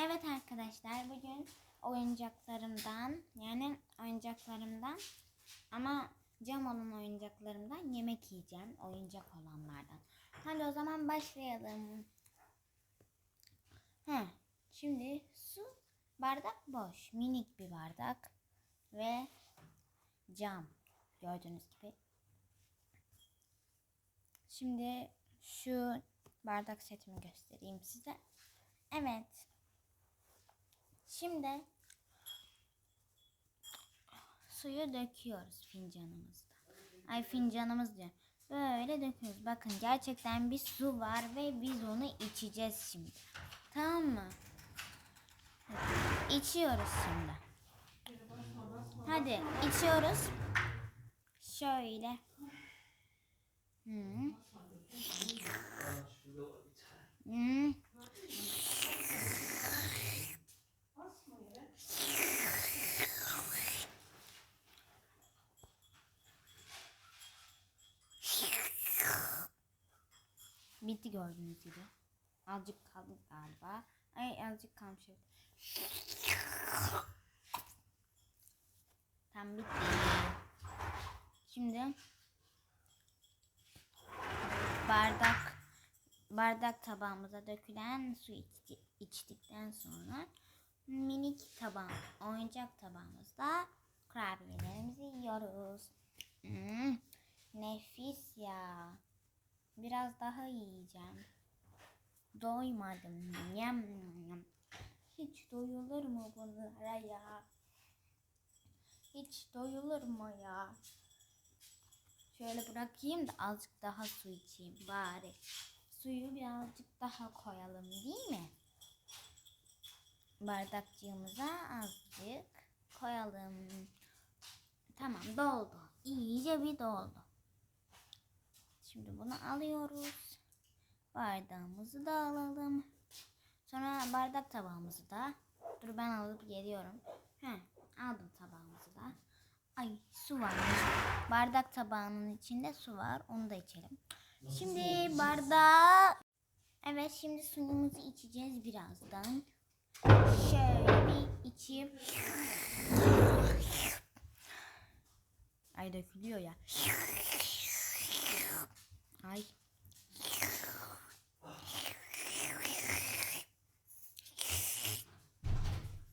Evet arkadaşlar bugün oyuncaklarımdan yani oyuncaklarımdan ama cam olan oyuncaklarımdan yemek yiyeceğim. Oyuncak olanlardan. Hadi o zaman başlayalım. He, şimdi su bardak boş. Minik bir bardak ve cam. Gördüğünüz gibi. Şimdi şu bardak setimi göstereyim size. Evet. Şimdi suyu döküyoruz fincanımızda. Ay fincanımız diyor. Böyle döküyoruz. Bakın gerçekten bir su var ve biz onu içeceğiz şimdi. Tamam mı? İçiyoruz şimdi. Hadi içiyoruz. Şöyle. Hı. Hı. Bitti gördüğünüz gibi. Azıcık kaldı galiba. Ay azıcık kalmış. Tam bitti. Şimdi bardak bardak tabağımıza dökülen su içti- içtikten sonra minik tabağım, oyuncak tabağımızda kurabiyelerimizi yiyoruz. Hmm, nefis ya. Biraz daha yiyeceğim. Doymadım. Yem, yem. Hiç doyulur mu bunlara ya? Hiç doyulur mu ya? Şöyle bırakayım da azıcık daha su içeyim bari. Suyu birazcık daha koyalım değil mi? Bardakçığımıza azıcık koyalım. Tamam doldu. İyice bir doldu. Şimdi bunu alıyoruz. Bardağımızı da alalım. Sonra bardak tabağımızı da. Dur ben alıp geliyorum. He, aldım tabağımızı da. Ay su var. Bardak tabağının içinde su var. Onu da içelim. Şimdi bardağı... Evet şimdi suyumuzu içeceğiz birazdan. Şöyle bir içeyim. Ay dökülüyor ya. Ay.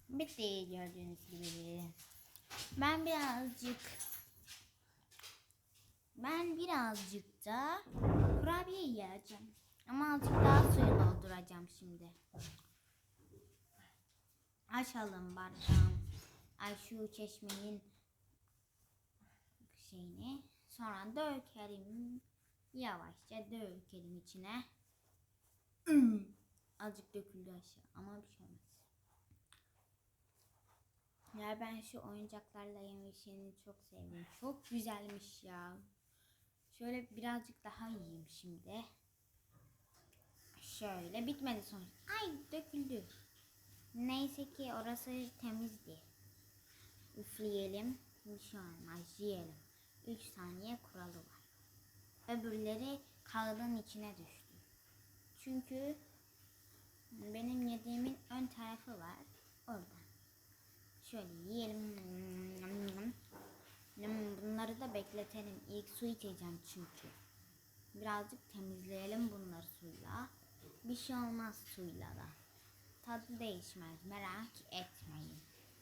Bitti gördüğünüz gibi. Ben birazcık ben birazcık da kurabiye yiyeceğim. Ama azıcık daha suyu dolduracağım şimdi. Açalım bardağım. Ay şu çeşmenin şeyini. Sonra dökelim. Yavaşça dökelim içine. Azıcık döküldü aşağı ama bir şey olmaz. Ya ben şu oyuncaklarla yemişini çok sevdim. Çok güzelmiş ya. Şöyle birazcık daha yiyeyim şimdi. Şöyle bitmedi sonra. Ay döküldü. Neyse ki orası temizdi. Üfleyelim. Bir şey olmaz. Yiyelim. 3 saniye kuralı var. Öbürleri kağıdın içine düştü. Çünkü benim yediğimin ön tarafı var. Oradan. Şöyle yiyelim. Bunları da bekletelim. İlk su içeceğim çünkü. Birazcık temizleyelim bunları suyla. Bir şey olmaz suyla da. Tadı değişmez. Merak etmeyin.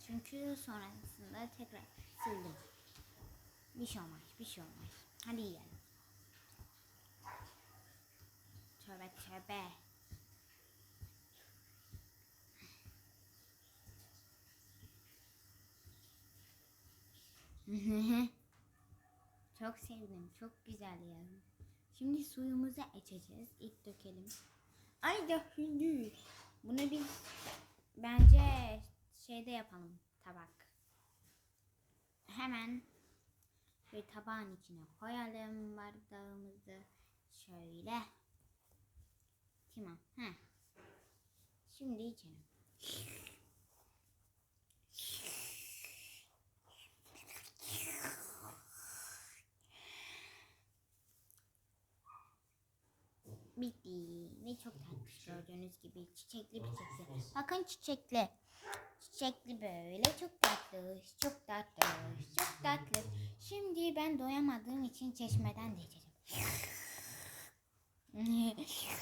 Çünkü sonrasında tekrar sildim. Bir şey olmaz. Bir şey olmaz. Hadi yiyelim. Tövbe. çok sevdim. Çok güzel ya. Şimdi suyumuzu içeceğiz. İlk dökelim. Ay döküldü. Bunu biz bence şeyde yapalım. Tabak. Hemen şöyle tabağın içine koyalım bardağımızı. Şöyle. Tamam. Heh. Şimdi içelim. Bitti ve çok tatlı gördüğünüz gibi çiçekli bir çiçekli. Bakın çiçekli. Çiçekli böyle çok tatlı, çok tatlı, çok tatlı. Şimdi ben doyamadığım için çeşmeden de içeceğim.